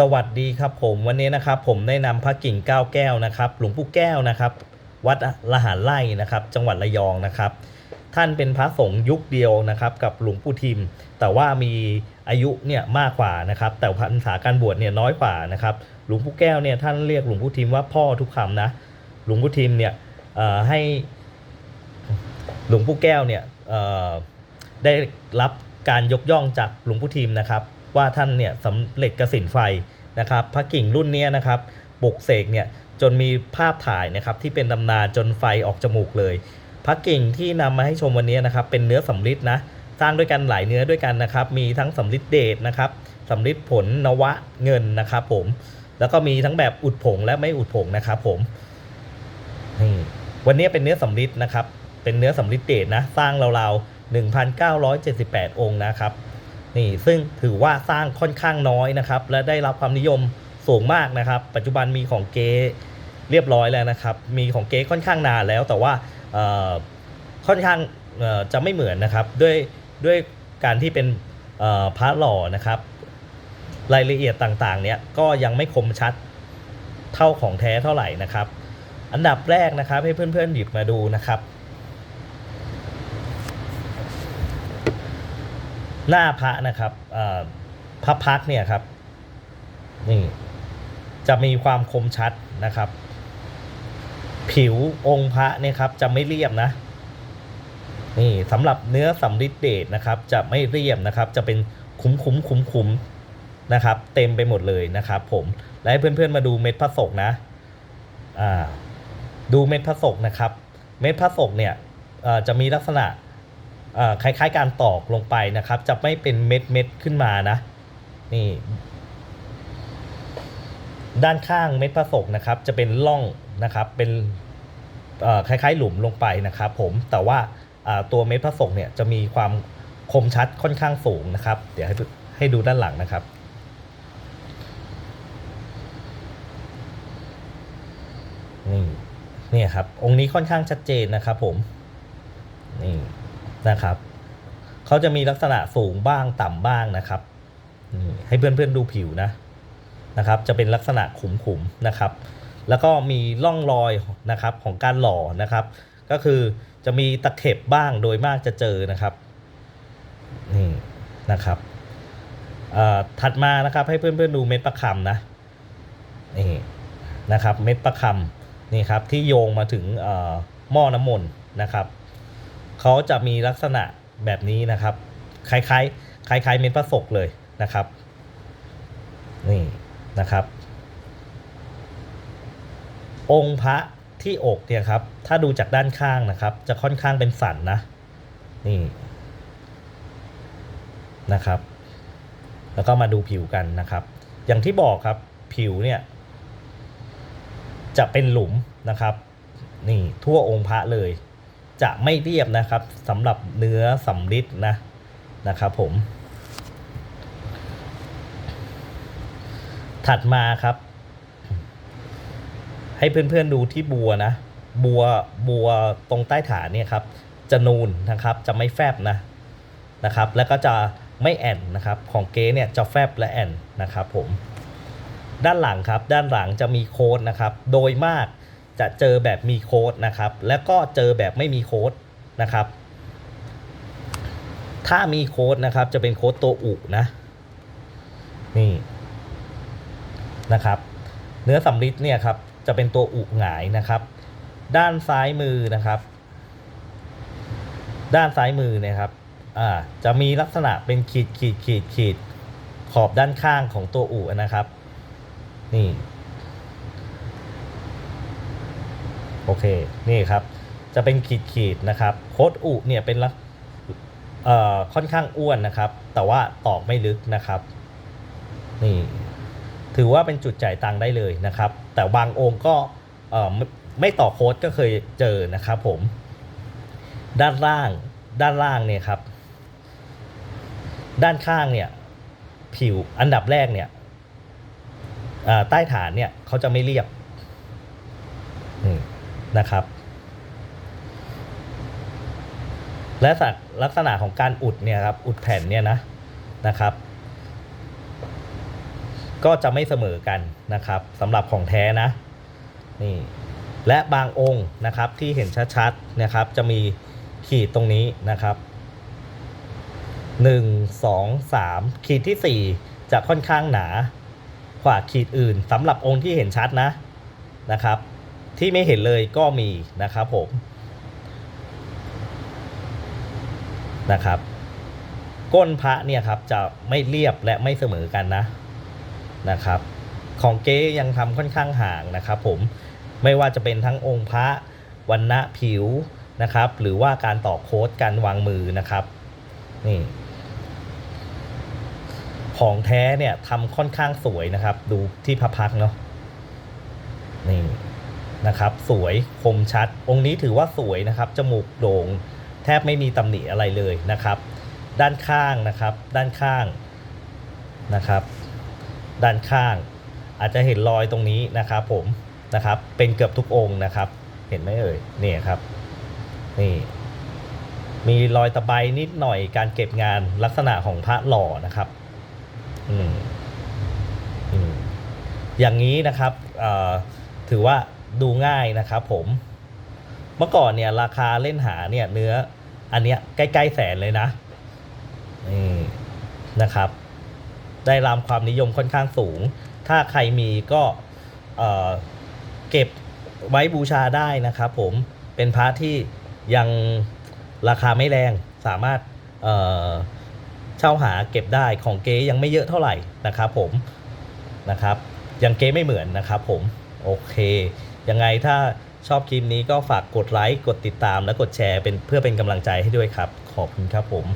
สวัสดีครับผมวันนี้นะครับผมได้นำพระกิ่งเก้าแก้วนะครับ หลวงปู่แก้วนะครับ วัดละหารไร่นะครับ จังหวัดระยองนะครับ ท่านเป็นพระสงฆ์ยุคเดียวนะครับ กับหลวงปู่ทิม แต่ว่ามีอายุเนี่ยมากกว่านะครับ แต่พรรษาการบวชเนี่ยน้อยกว่านะครับ หลวงปู่แก้วเนี่ยท่านเรียกหลวงปู่ทิมว่าพ่อทุกคำนะ หลวงปู่ทิมเนี่ยให้หลวงปู่แก้วเนี่ยได้รับการยกย่องจากหลวงปู่ทิมนะครับ ว่าท่านเนี่ยสำเร็จกสินไฟนะครับ พระกิ่งรุ่นเนี้ยนะครับปลุกเสกเนี่ยจนมีภาพถ่ายนะครับที่เป็นตำนานจนไฟออกจมูกเลย พระกิ่งที่นำมาให้ชมวันนี้นะครับเป็นเนื้อสำริดนะสร้างด้วยกันหลายเนื้อด้วยกันนะครับมีทั้งสำริดเดชนะครับสำริดผลนวะเงินนะครับผมแล้วก็มีทั้งแบบอุดผงและไม่อุดผงนะครับผมนี่วันนี้เป็นเนื้อสำริดนะครับเป็นเนื้อสำริดเดชนะสร้างราวๆ1,978 องค์นะครับ นี่ซึ่งถือว่าสร้างค่อนข้างน้อยนะครับ และได้รับความนิยมสูงมากนะครับ ปัจจุบันมีของเก๊เรียบร้อยแล้วนะครับ มีของเก๊ค่อนข้างนานแล้ว แต่ว่าค่อนข้างจะไม่เหมือนนะครับด้วยด้วยการที่เป็นพระหล่อนะครับ รายละเอียดต่างๆ เนี่ยก็ยังไม่คมชัดเท่าของแท้เท่าไหร่นะครับ อันดับแรกนะครับให้เพื่อนๆหยิบมาดูนะครับ หน้าพระนะครับพระพักเนี่ยครับ นี่ จะมีความคมชัดนะครับ ผิวองค์พระเนี่ยครับ จะไม่เรียบนะ นี่สำหรับเนื้อสำริดเดชนะครับ จะไม่เรียบนะครับ จะเป็นคุ้มคุ้มคุ้มคุ้มนะครับ เต็มไปหมดเลยนะครับ ผมและให้เพื่อนๆมาดูเม็ดพระศกนะอ่าดูเม็ดพระศกนะครับ เม็ดพระศกเนี่ยจะมีลักษณะ คล้ายๆการตอกลงไปนะครับ จะไม่เป็นเม็ดเม็ดๆขึ้นมานะ นี่ ด้านข้างเม็ดพระศกนะครับ จะเป็นร่องนะครับ เป็นคล้ายๆหลุมลงไปนะครับ ผมแต่ว่าตัวเม็ดพระศกเนี่ยจะมีความคมชัดค่อนข้างสูงนะครับ เดี๋ยวให้ดูให้ดูด้านหลังนะครับนี่เนี่ยครับ องค์นี้ค่อนข้างชัดเจนนะครับผม นะครับเขาจะมีลักษณะสูงบ้างต่ำบ้างนะครับให้เพื่อนๆดูผิวนะนะครับ จะเป็นลักษณะขุมๆนะครับ แล้วก็มีร่องรอยนะครับของการหล่อนะครับ ก็คือจะมีตะเข็บบ้างโดยมากจะเจอนะครับนี่นะครับถัดมานะครับให้เพื่อนๆดูเม็ดประคำนะนี่นะครับ เม็ดประคำนี่ครับที่โยงมาถึงหม้อน้ำมนต์นะครับ เขาจะมีลักษณะแบบนี้นะครับ คล้ายๆคล้ายๆเม็ดพระศกเลยนะครับ นี่นะครับ องค์พระที่อกเนี่ยครับ ถ้าดูจากด้านข้างนะครับ จะค่อนข้างเป็นสันนะ นี่นะครับ แล้วก็มาดูผิวกันนะครับ อย่างที่บอกครับผิวเนี่ยจะเป็นหลุมนะครับ นี่ทั่วองค์พระเลย จะไม่เรียบนะครับสำหรับเนื้อสำริดนะนะครับผม ถัดมาครับ ให้เพื่อนๆดูที่บัวนะ บัวบัวตรงใต้ฐานเนี่ยครับ จะนูนนะครับจะไม่แฟบนะนะครับ แล้วก็จะไม่แอนนะครับ ของเก๊เนี่ยจะแฟบและแอนนะครับผมด้านหลังครับ ด้านหลังจะมีโค้ดนะครับ โดยมาก จะเจอแบบมีโค้ดนะครับ แล้วก็เจอแบบไม่มีโค้ดนะครับ ถ้ามีโค้ดนะครับจะเป็นโค้ดตัวอุนะ นี่นะครับ เนื้อสำริดเนี่ยครับจะเป็นตัวอุหงายนะครับ ด้านซ้ายมือนะครับ ด้านซ้ายมือเนี่ยครับอ่าจะมีลักษณะเป็นขีดขีดขีดขีดขอบด้านข้างของตัวอุนะครับ นี่ โอเค นี่ครับ จะเป็นขีดขีดๆนะครับ โคดอุเนี่ยเป็นลักเอ่อค่อนข้างอ้วนนะครับ แต่ว่าตอกไม่ลึกนะครับ นี่ ถือว่าเป็นจุดจ่ายตังค์ได้เลยนะครับ แต่บางองค์ก็เอ่อไม่ไม่ต่อโค้ดก็เคยเจอนะครับผม ด้านล่างด้านล่างเนี่ยครับ ด้านข้างเนี่ย ผิวอันดับแรกเนี่ยใต้ฐานเนี่ยเขาจะไม่เรียบ นะครับ และสักลักษณะของการอุดเนี่ยครับอุดแผ่นเนี่ยนะนะครับ ก็จะไม่เสมอกันนะครับสำหรับของแท้นะนี่และบางองค์นะครับที่เห็นชัดๆนะครับ จะมีขีดตรงนี้นะครับ1 2 3ขีดที่4จะค่อนข้างหนากว่าขีดอื่นสำหรับองค์ที่เห็นชัดนะนะครับ ที่ไม่เห็นเลยก็มีนะครับผมนะครับ ก้นพระเนี่ยครับจะไม่เรียบและไม่เสมอกันนะนะครับ ของเก๊ยังทำค่อนข้างห่างนะครับผมไม่ว่าจะเป็นทั้งองค์พระวันณะผิวนะครับ หรือว่าการต่อโค้ดการวางมือนะครับนี่ของแท้เนี่ยทำค่อนข้างสวยนะครับ ดูที่พระพักเนาะนี่ นะครับ สวยคมชัด องค์นี้ถือว่าสวยนะครับ จมูกโด่ง แทบไม่มีตำหนิอะไรเลยนะครับ ด้านข้างนะครับ ด้านข้างนะครับ ด้านข้าง อาจจะเห็นรอยตรงนี้นะครับ ผมนะครับ เป็นเกือบทุกองค์นะครับ เห็นไหมเอ่ยนี่ครับ นี่ มีรอยตะไบนิดหน่อยการเก็บงานลักษณะของพระหล่อนะครับ อืมอืมอย่างนี้นะครับถือว่า ดูง่ายนะครับผมเมื่อก่อนเนี่ยราคาเล่นหาเนี่ยเนื้ออันเนี้ยใกล้ๆแสนเลยนะนี่นะครับ ได้รามความนิยมค่อนข้างสูง ถ้าใครมีก็เเก็บไว้บูชาได้นะครับผมเป็นพระที่ยังราคาไม่แรงสามารถเเช่าหาเก็บได้ของเก๊ยังไม่เยอะเท่าไหร่นะครับผมนะครับยังเก๊ไม่เหมือนนะครับผมโอเค ยังไงถ้าชอบคลิปนี้ก็ฝากกดไลค์ กดติดตามและกดแชร์เป็นเพื่อเป็นกำลังใจให้ด้วยครับ ขอบคุณครับผม